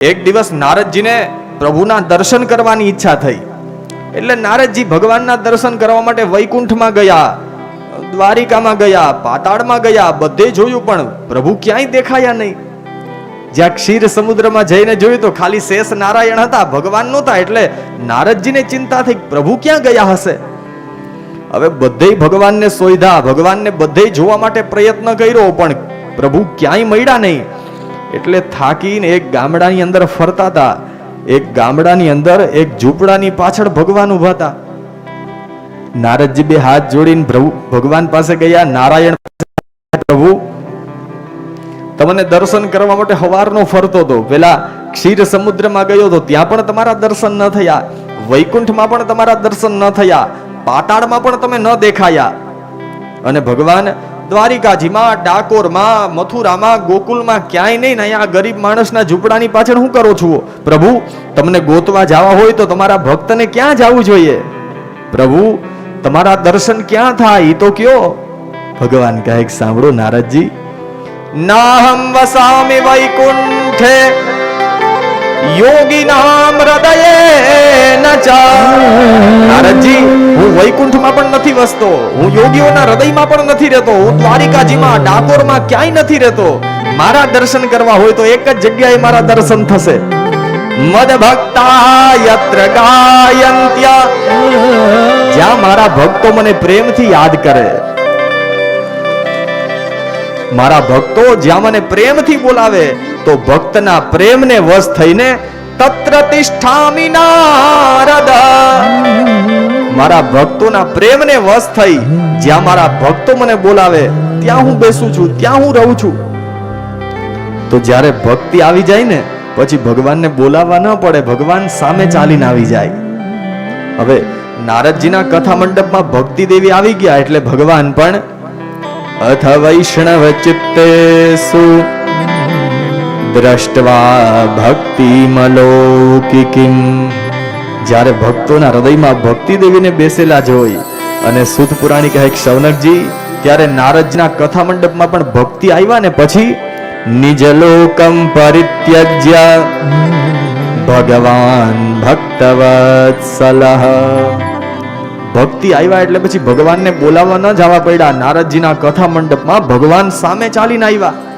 એક દિવસ નારદજીને પ્રભુના દર્શન કરવાની ઈચ્છા થઈ. એટલે નારદજી ભગવાનના દર્શન કરવા માટે વૈકુંઠમાં ગયા, દ્વારિકામાં ગયા, પાતાળમાં ગયા, બધે જોયું પણ પ્રભુ ક્યાંય દેખાયા નહીં. જ્યાં ક્ષીર સમુદ્રમાં જઈને જોયું તો ખાલી શેષ નારાયણ હતા, ભગવાન નહોતા, એટલે નારદજીને ચિંતા થઈ પ્રભુ ક્યાં ગયા હશે? હવે બધે ભગવાનને સોયધા, ભગવાનને બધે જોવા માટે પ્રયત્ન કર્યો, પણ પ્રભુ ક્યાંય મળ્યા નહીં. એટલે થાકીને એક ગામડાની અંદર ફરતા હતા. એક ગામડાની અંદર એક ઝૂંપડાની પાછળ ભગવાન ઊભા હતા. નારદજી બે હાથ જોડીને પ્રભુ ભગવાન પાસે ગયા, નારાયણ પ્રભુ, તમને દર્શન કરવા માટે હવારનો ફરતો હતો. પેલા ક્ષીર સમુદ્રમાં ગયો હતો. ત્યાં પણ તમારા દર્શન ન થયા. વૈકુંઠમાં પણ તમારા દર્શન ન થયા. પાતાળમાં પણ તમે ન દેખાયા. અને ભગવાન દ્વારિકાજીમાં, ડાકોરમાં, મથુરામાં, ગોકુલમાં ક્યાંય નહીં ને ગરીબ માણસના ઝૂંપડાની પાછળ શું કરો છો? પ્રભુ, તમને ગોતવા જવા હોય તો તમારા ભક્તને ક્યાં જવું જોઈએ? પ્રભુ, તમારા દર્શન ક્યાં થાય? એ તો કયો. ભગવાન કહે સાંભળો નારદજી. નાહમ વસામિ વૈકુંઠે યોગીનામ હૃદયે ન નારદજી, હું નથી વસતો. હું યોગીઓના હૃદયમાં પણ નથી રહેતો. હું દ્વારિકાજીમાં, ડાકોરમાં ક્યાંય નથી રહેતો. મારા દર્શન કરવા હોય તો એક જ જગ્યાએ મારા દર્શન થશે. મદ ભક્તા યત્ર ગાયંત્યા. જ્યાં મારા ભક્તો મને પ્રેમથી યાદ કરે. મારા ભક્તો જ્યાં મને પ્રેમથી બોલાવે, તો ભક્તના પ્રેમને વશ થઈને તત્ર તિષ્ઠામિ નારદ. મારા ભક્તોના પ્રેમને વશ થઈ. જ્યાં મારા ભક્તો મને બોલાવે, ત્યાં હું બેસું છું, ત્યાં હું રહું છું. તો જ્યારે ભક્તિ આવી જાય ને, પછી ભગવાનને બોલાવવા ન પડે, ભગવાન સામે ચાલીને આવી જાય. હવે નારદજીના કથા મંડપમાં ભક્તિ દેવી આવી ગયા એટલે ભગવાન પણ, અથ વૈષ્ણવ ચિત્તેષુ દ્રષ્ટવા ભક્તિમલૌકિકીમ. જ્યારે ભક્તોના હૃદયમાં ભક્તિ દેવીને બેસેલા જોઈ અને સુત પુરાણી કહે, શૌનકજી, ત્યારે નારદના કથા મંડપમાં પણ ભક્તિ આવ્યા ને પછી નિજ લોકમ પરિત્યજ્ય. ભગવાન ભક્તવત્સલહ ભક્તિ આવ્યા એટલે પછી ભગવાનને બોલાવવા ન જવા પડ્યા. નારદજીના કથા મંડપમાં ભગવાન સામે ચાલીને આવ્યા